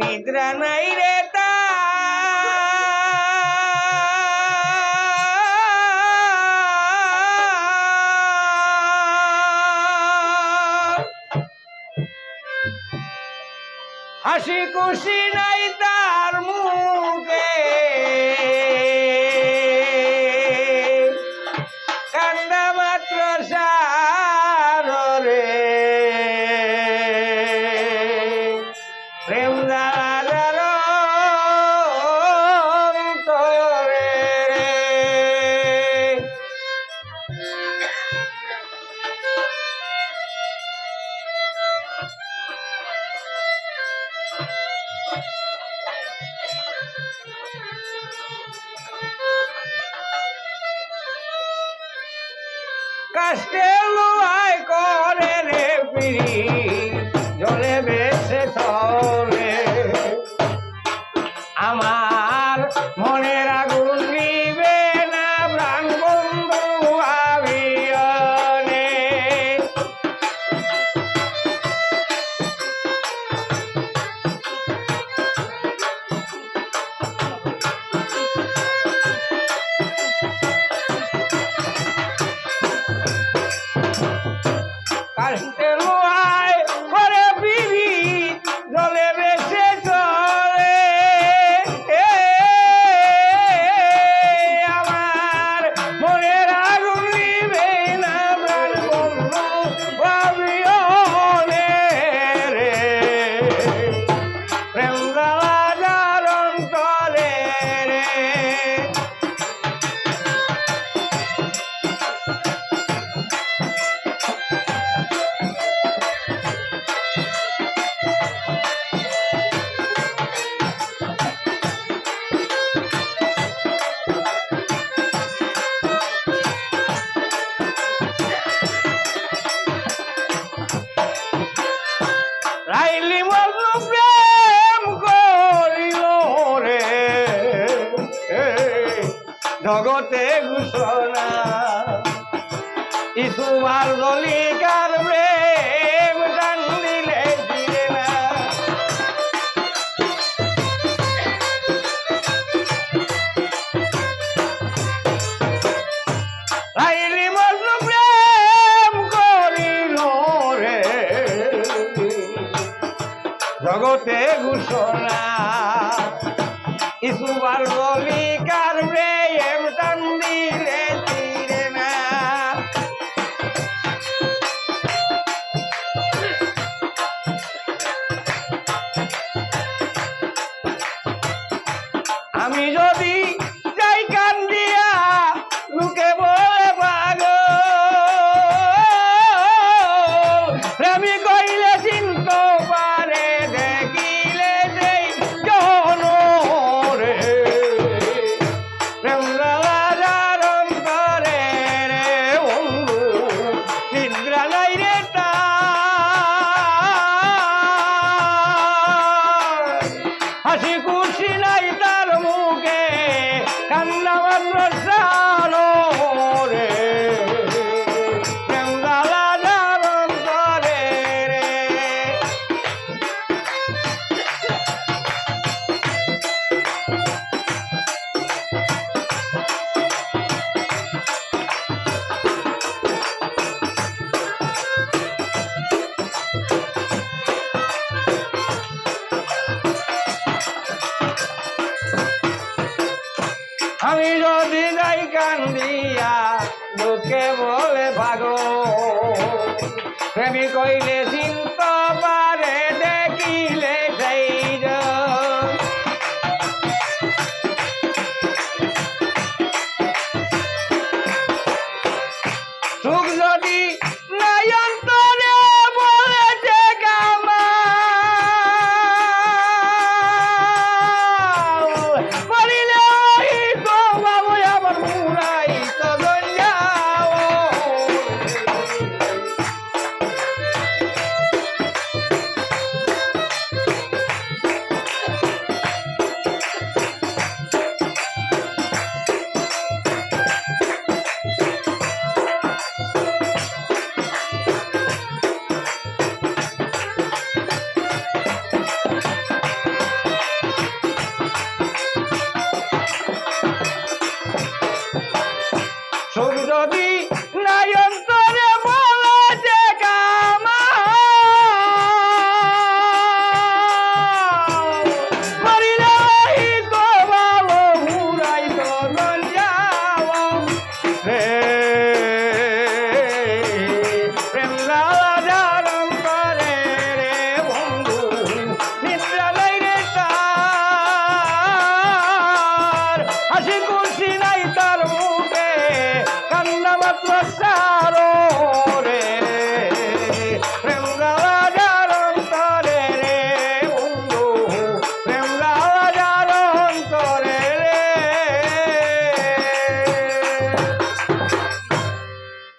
নিদ্রা নাই রে হাসি খুশি নাই তার মুখে। কান কাস্টে রাইলি মজনু প্রেম করিল রে। জগতে ঘোষণা ইসুমার দলিকার ঘোষণা। ইসু বারব काशी को আমি যদি যাই কান্দিয়া লোকে বলে ভাগ। প্রেমী কইলে চিন্তা হাসি খুশি নাই তার মুখে কান্না মাত্র সারো।